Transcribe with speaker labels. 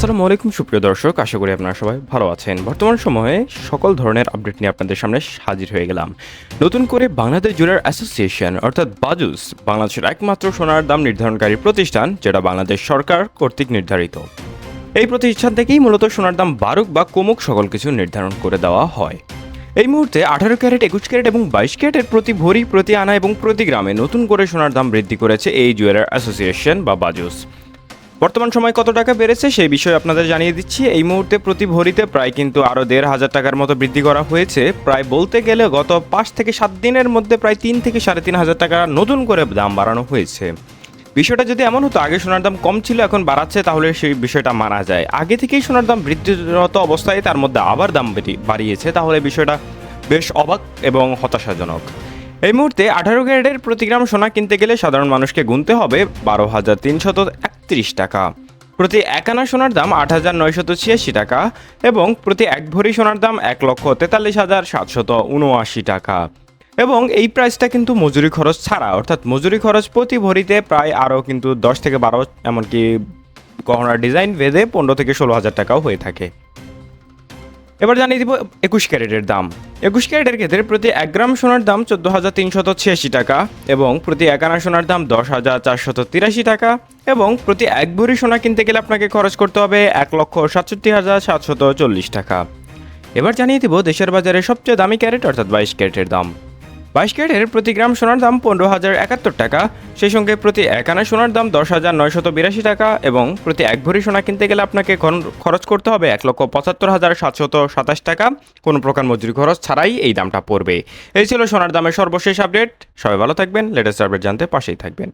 Speaker 1: আসসালামু আলাইকুম, সুপ্রিয় দর্শক। আশা করি আপনারা সবাই ভালো আছেন। বর্তমান সময়ে সকল ধরনের আপডেট নিয়ে আপনাদের সামনে হাজির হয়ে গেলাম। নতুন করে বাংলাদেশ জুয়েলার অ্যাসোসিয়েশন, অর্থাৎ বাজুস, বাংলাদেশের একমাত্র সোনার দাম নির্ধারণকারী প্রতিষ্ঠান, যেটা বাংলাদেশ সরকার কর্তৃক নির্ধারিত। এই প্রতিষ্ঠান থেকেই মূলত সোনার দাম বারুক বা কমুক সকল কিছু নির্ধারণ করে দেওয়া হয়। এই মুহূর্তে আঠারো ক্যারেট, একুশ ক্যারেট এবং বাইশ ক্যারেটের প্রতি ভরি, প্রতি আনা এবং প্রতি গ্রামে নতুন করে সোনার দাম বৃদ্ধি করেছে এই জুয়েলার অ্যাসোসিয়েশন বা বাজুস। বর্তমান সময় কত টাকা বেড়েছে সেই বিষয়ে আপনাদের জানিয়ে দিচ্ছি। এই মুহূর্তে প্রতি ভরিতে প্রায় কিন্তু আরও দেড় হাজার টাকার মতো বৃদ্ধি করা হয়েছে। প্রায় বলতে গেলে গত পাঁচ থেকে সাত দিনের মধ্যে প্রায় তিন থেকে সাড়ে তিন হাজার টাকা নতুন করে দাম বাড়ানো হয়েছে। বিষয়টা যদি এমন হতো, আগে সোনার দাম কম ছিল, এখন বাড়াচ্ছে, তাহলে সেই বিষয়টা মানা যায়। আগে থেকেই সোনার দাম বৃদ্ধিরত অবস্থায় তার মধ্যে আবার দাম বাড়িয়েছে, তাহলে বিষয়টা বেশ অবাক এবং হতাশাজনক। এই মুহূর্তে আঠারো ক্যারেটের প্রতি গ্রাম সোনা কিনতে গেলে সাধারণ মানুষকে গুনতে হবে। বারো হাজার তিনশত একত্রিশ টাকা। প্রতি একানা সোনার দাম আট হাজার নয়শত ছিয়াশি টাকা এবং প্রতি এক ভরি সোনার দাম এক লক্ষ তেতাল্লিশ হাজার সাতশত উনআশি টাকা। এবং এই প্রাইসটা কিন্তু মজুরি খরচ ছাড়া, অর্থাৎ মজুরি খরচ প্রতি ভরিতে প্রায় আরও কিন্তু দশ থেকে বারো, এমনকি গহনার ডিজাইন ভেদে পনেরো থেকে ষোলো হাজার টাকাও হয়ে থাকে। এবার জানিয়ে দিব একুশ ক্যারেটের দাম। একুশ ক্যারেটের ক্ষেত্রে প্রতি এক গ্রাম সোনার দাম চোদ্দ হাজার তিনশত ছিয়াশি টাকা এবং প্রতি এক আনা সোনার দাম দশ হাজার চারশত তিরাশি টাকা এবং প্রতি এক ভরি সোনা কিনতে গেলে আপনাকে খরচ করতে হবে এক লক্ষ সাতষট্টি হাজার সাতশত চল্লিশ টাকা। এবার জানিয়ে দিব দেশের বাজারে সবচেয়ে দামি ক্যারেট অর্থাৎ বাইশ ক্যারেটের দাম। বাইশ ক্যারেটের প্রতি গ্রাম সোনার দাম পনেরো হাজার একাত্তর টাকা। সেই সঙ্গে প্রতি এক আনা সোনার দাম দশ হাজার নয়শত বিরাশি টাকা এবং প্রতি এক ভরি সোনা কিনতে গেলে আপনাকে খরচ করতে হবে এক লক্ষ পঁচাত্তর হাজার সাতশত সাতাশ টাকা। কোনো প্রকার মজুরি খরচ ছাড়াই এই দামটা পড়বে। এই ছিল সোনার দামের সর্বশেষ আপডেট। সবাই ভালো থাকবেন। লেটেস্ট আপডেট জানতে পাশেই থাকবেন।